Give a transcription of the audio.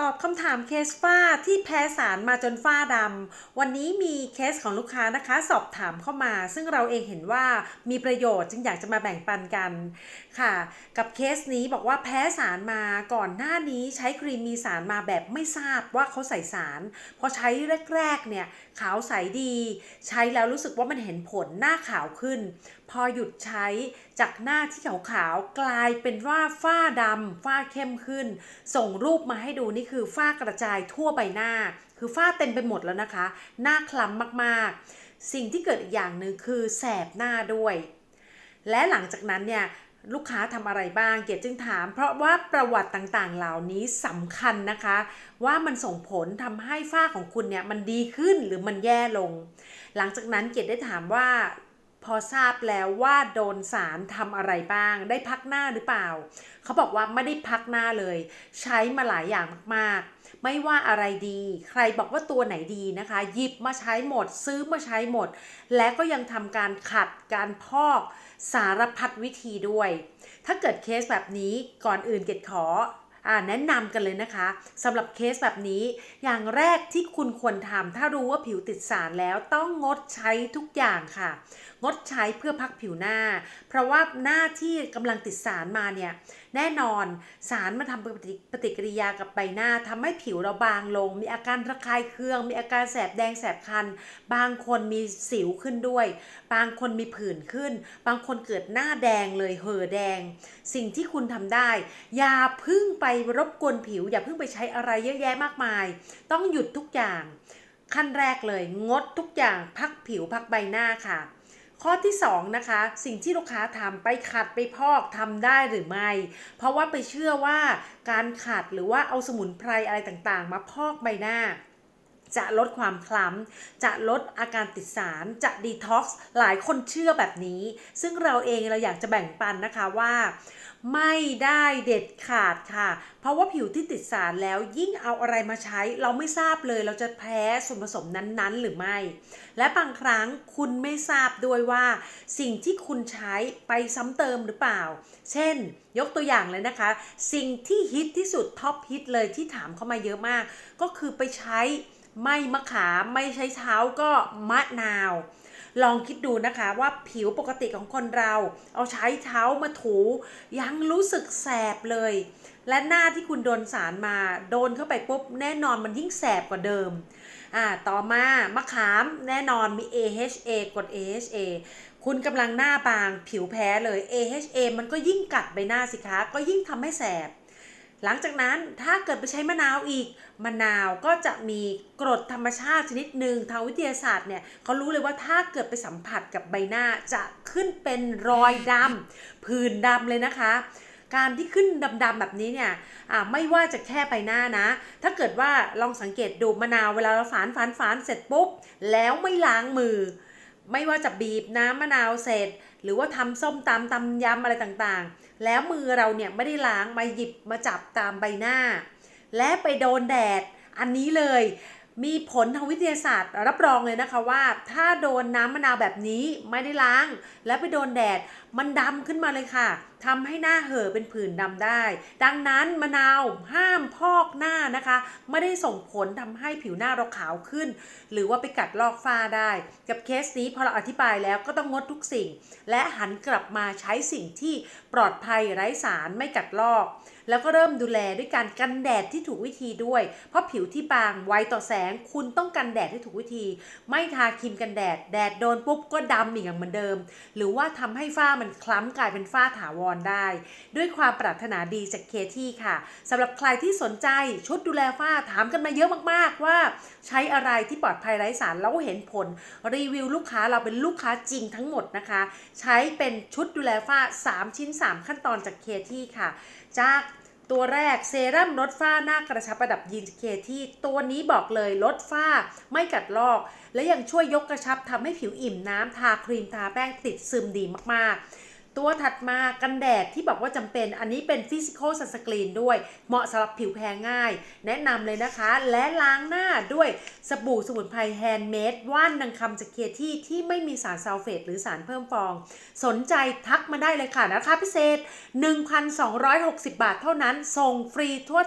ตอบคำถามเคสฝ้าที่แพ้สารมาจนฝ้าดำ วันนี้มีเคสของลูกค้านะคะ สอบถามเข้ามา ซึ่งเราเองเห็นว่ามีประโยชน์จึงอยากจะมาแบ่งปันกันค่ะ กับเคสนี้บอกว่าแพ้สารมาก่อนหน้านี้ใช้ครีมมีสารมาแบบไม่ทราบว่าเขาใส่สาร พอใช้แรกๆเนี่ยขาวใสดี ใช้แล้วรู้สึกว่ามันเห็นผลหน้าขาวขึ้น พอหยุดใช้จากหน้าที่ขาวๆกลายเป็นว่าฝ้าดำฝ้าเข้มขึ้น ส่งรูปมาให้ดูนี่คือฝ้ากระจายทั่วใบหน้า คือฝ้าเต็มไปหมดแล้วนะคะ หน้าคล้ำมากๆ สิ่งที่เกิดอีกอย่างหนึ่งคือแสบหน้าด้วย และหลังจากนั้นเนี่ยลูกค้าทำอะไรบ้าง เกียรติจึงถาม เพราะว่าประวัติต่างๆ เหล่านี้สำคัญนะคะ ว่ามันส่งผลทำให้ฝ้าของคุณเนี่ยมันดีขึ้นหรือมันแย่ลง หลังจากนั้นเกียรติได้ถามว่า พอทราบแล้วว่าโดนสารทำอะไรบ้าง ได้พักหน้าหรือเปล่า เขาบอกว่าไม่ได้พักหน้าเลย ใช้มาหลายอย่างมากๆ ไม่ว่าอะไรดี ใครบอกว่าตัวไหนดีนะคะ หยิบมาใช้หมด ซื้อมาใช้หมด และก็ยังทำการขัดการพอกสารพัดวิธีด้วย ถ้าเกิดเคสแบบนี้ก่อนอื่นเกดขออ่าแนะนำกันเลยนะคะสำหรับเคสแบบนี้ อย่างแรกที่คุณควรทำถ้ารู้ว่าผิวติดสารแล้วต้องงดใช้ทุกอย่างค่ะ งดใช้เพื่อพักผิวหน้า เพราะว่าหน้าที่กำลังติดสารมาเนี่ยแน่นอนสารมาทำปฏิปฏิกิริยากับใบหน้าทำให้ผิวเราบางลง มีอาการระคายเคือง มีอาการแสบแดงแสบคัน บางคนมีสิวขึ้นด้วย บางคนมีผื่นขึ้น บางคนเกิดหน้าแดงเลยเห่อแดง สิ่งที่คุณทำได้อย่าพึ่งไปรบกวนผิว อย่าพึ่งไปใช้อะไรเยอะแยะมากมาย ต้องหยุดทุกอย่าง ขั้นแรกเลยงดทุกอย่างพักผิวพักใบหน้าค่ะ ข้อที่2นะคะสิ่งที่ลูกค้าทำไปขัดไปพอกทำได้หรือไม่ เพราะว่าไปเชื่อว่าการขัดหรือว่าเอาสมุนไพรอะไรต่างๆ มาพอกใบหน้า จะลดความคล้ำ จะลดอาการติดสาร จะดีท็อกซ์ หลายคนเชื่อแบบนี้ ซึ่งเราเองเราอยากจะแบ่งปันนะคะว่า ไม่ได้เด็ดขาดค่ะ เพราะว่าผิวที่ติดสารแล้วยิ่งเอาอะไรมาใช้ เราไม่ทราบเลยเราจะแพ้ส่วนผสมนั้นๆ หรือไม่ และบางครั้งคุณไม่ทราบด้วยว่า สิ่งที่คุณใช้ไปซ้ำเติมหรือเปล่า เช่น ยกตัวอย่างเลยนะคะ สิ่งที่ฮิตที่สุดท็อปฮิตเลยที่ถามเข้ามาเยอะมาก ก็คือไปใช้ ไม่มะขามไม่ใช้เท้าก็มะนาว ลองคิดดูนะคะว่าผิวปกติของคนเรา เอาใช้เท้ามาถูยังรู้สึกแสบเลย และหน้าที่คุณโดนสารมาโดนเข้าไปปุ๊บแน่นอนมันยิ่งแสบกว่าเดิมอ่าต่อมามะขามแน่นอนมี AHA กด AHA คุณกำลังหน้าบางผิวแพ้เลย AHA มันก็ยิ่งกัดใบหน้าสิคะ ก็ยิ่งทำให้แสบ หลังจากนั้นถ้าเกิดไปใช้มะนาวอีก มะนาวก็จะมีกรดธรรมชาติชนิดหนึ่งทางวิทยาศาสตร์เนี่ยเขารู้เลยว่าถ้าเกิดไปสัมผัสกับใบหน้าจะขึ้นเป็นรอยดำผื่นดำเลยนะคะ การที่ขึ้นดำๆแบบนี้เนี่ยไม่ว่าจะแค่ใบหน้านะ ถ้าเกิดว่าลองสังเกตดูมะนาวเวลาเราฝานฝานฝานเสร็จปุ๊บแล้วไม่ล้างมือ ไม่ว่าจะบีบน้ำมะนาวเสร็จ หรือว่าทำส้มตำตำยำอะไรต่างๆ แล้วมือเราเนี่ยไม่ได้ล้างมาหยิบมาจับตามใบหน้า และไปโดนแดดอันนี้เลย มีผลทางวิทยาศาสตร์รับรองเลยนะคะว่า ถ้าโดนน้ำมะนาวแบบนี้ไม่ได้ล้าง และไปโดนแดดมันดำขึ้นมาเลยค่ะ ทำให้หน้าเห่อเป็นผื่นดำได้ ดังนั้นมะนาวห้ามพอกหน้านะคะ ไม่ได้ส่งผลทำให้ผิวหน้าเราขาวขึ้น หรือว่าไปกัดลอกฝ้าได้ กับเคสนี้พอเราอธิบายแล้วก็ต้องงดทุกสิ่ง และหันกลับมาใช้สิ่งที่ปลอดภัยไร้สารไม่กัดลอก แล้วก็เริ่มดูแลด้วยการกันแดดที่ถูกวิธีด้วย เพราะผิวที่บางไวต่อแสงคุณต้องกันแดดที่ถูกวิธี ไม่ทาครีมกันแดด แดดโดนปุ๊บก็ดำอีกอย่างเหมือนเดิม หรือว่าทำให้ฝ้ามันคล้ำกลายเป็นฝ้าถาวรได้ ด้วยความปรารถนาดีจากเคที่ค่ะสำหรับใครที่สนใจชุดดูแลฝ้าถามกันมาเยอะมากๆว่า ใช้อะไรที่ปลอดภัยไร้สารแล้วเห็นผล รีวิวลูกค้าเราเป็นลูกค้าจริงทั้งหมดนะคะ ใช้เป็นชุดดูแลฝ้า 3 ชิ้น 3 ขั้นตอนจากเคที่ค่ะ จากตัวแรกเซรั่มลดฝ้าหน้ากระชับระดับยีนเคที่ตัวนี้บอกเลยลดฝ้าไม่กัดลอก และยังช่วยยกกระชับทำให้ผิวอิ่มน้ำทาครีมทาแป้งติดซึมดีมากๆ ตัวถัดมากันแดดที่บอกว่าจำเป็น อันนี้เป็นฟิสิกอลซันสกรีนด้วย เหมาะสำหรับผิวแพ้ง่าย แนะนำเลยนะคะ และล้างหน้าด้วยสบู่สมุนไพรแฮนด์เมดว่านดังคำจากเคที่ที่ไม่มีสารซัลเฟตหรือสารเพิ่มฟอง สนใจทักมาได้เลยค่ะนะคะพิเศษ 1,260 บาทเท่านั้น ส่งฟรีทั่ว